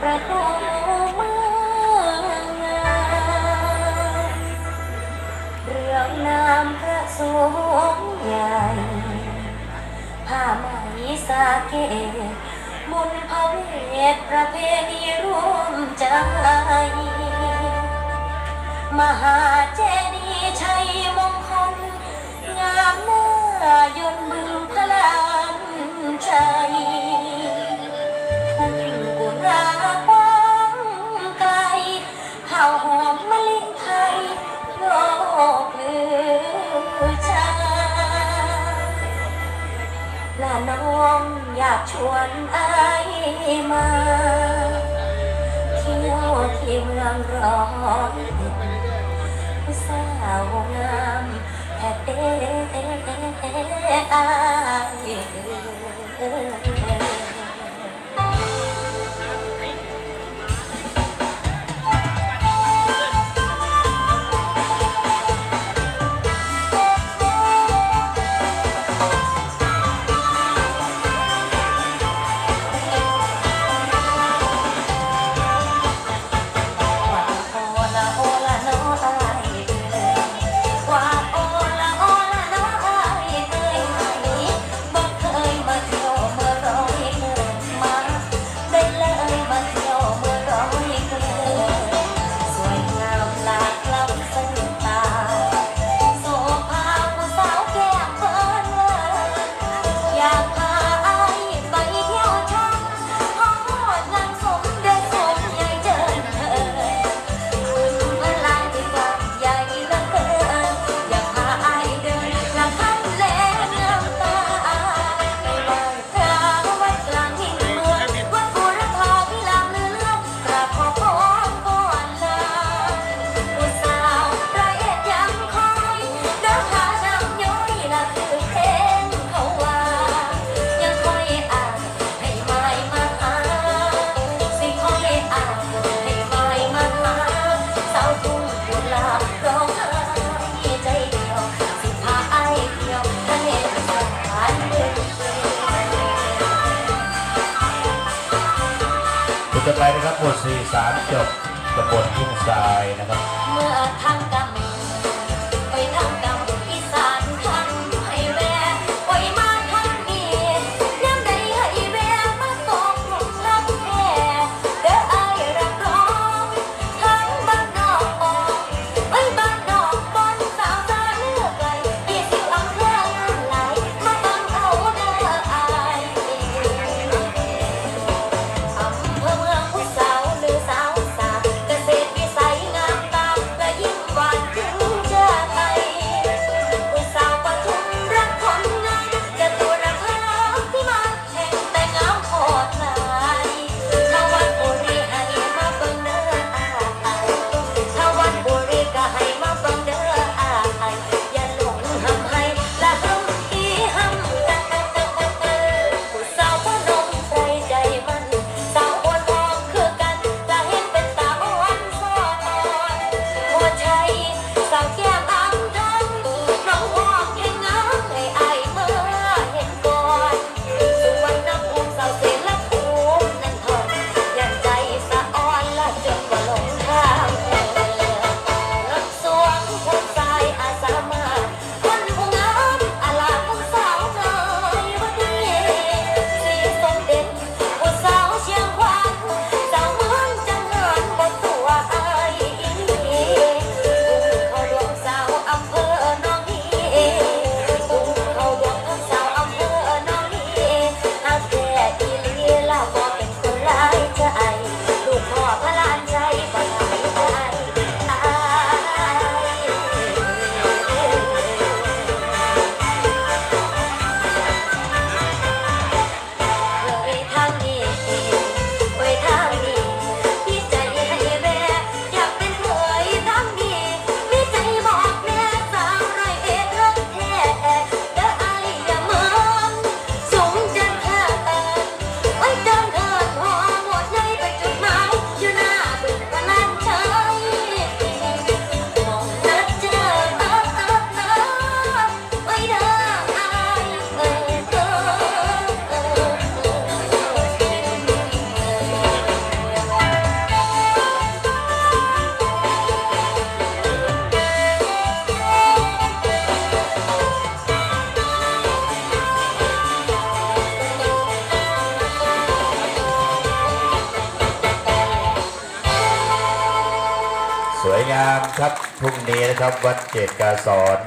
ประตูเมืองเรื่องนามพระสงฆ์ใหญ่ผ้าไหมสาเกมุนพระเวทประเพณีร่วมใจ มหาเจดีย์ชัยม วนไอมาเที่ยวที่เมืองร้อนผู้สาวงามแท้เต้อาย จะไปนะครับบทสี่สามจบตำบลทุ่งทรายนะครับ เมื่อทางกำามครับพรุ่งนี้นะครับ วัดเจดกาสอน